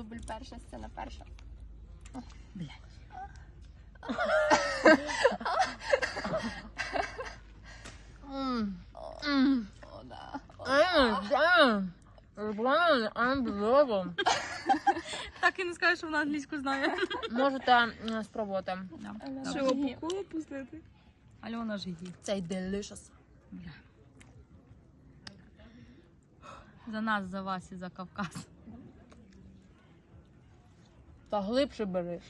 Дубль перша, сцена перша. О, да. Unbelievable. Так і не скажеш, що вона англійську знає. Можете м, спробувати. Що, Жигі. опуку пустити? Альона Жигі. Цей delicious. За нас, за вас і за Кавказ. Та глибше бери.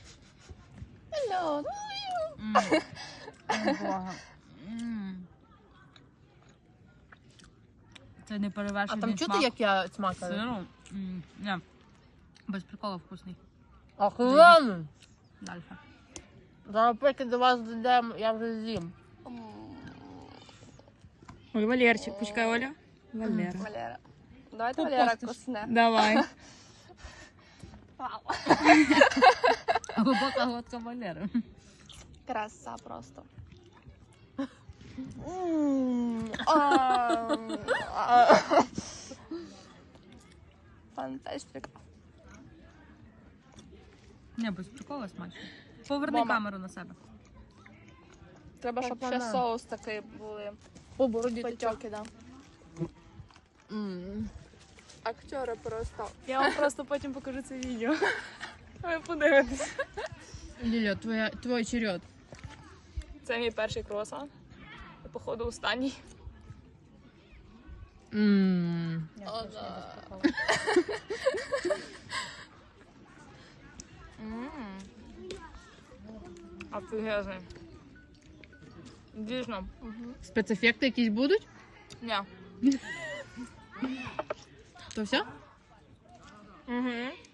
Альона. М. О, Бога. М. Це не А перевершений там чути, смак як я смакаю? сиру. М, Ні. Без приколу вкусний. Охрененно. Далі. Зараз поки до вас дійдемо, я вже з'їм. Ой, Валерчик, пучкай Оля. Валера. Валера. Давайте Валера кусне. Давай. Вау. Глибока глотка Валери. Краса просто. Фантастика. Ні, без приколу смачно. Поверни Мама. камеру на себе. Треба, щоб ще соус такий були. По бороді Потьоки, да. М. Актери просто. Я вам просто потім покажу це відео. Ви подивитесь. Ліля, твоя, твій черед. Це мій перший круасан. І, Походу, останній. М. О, да. М. Офігезний. Дійсно. Спецефекти якісь будуть? Ні. То все? Угу.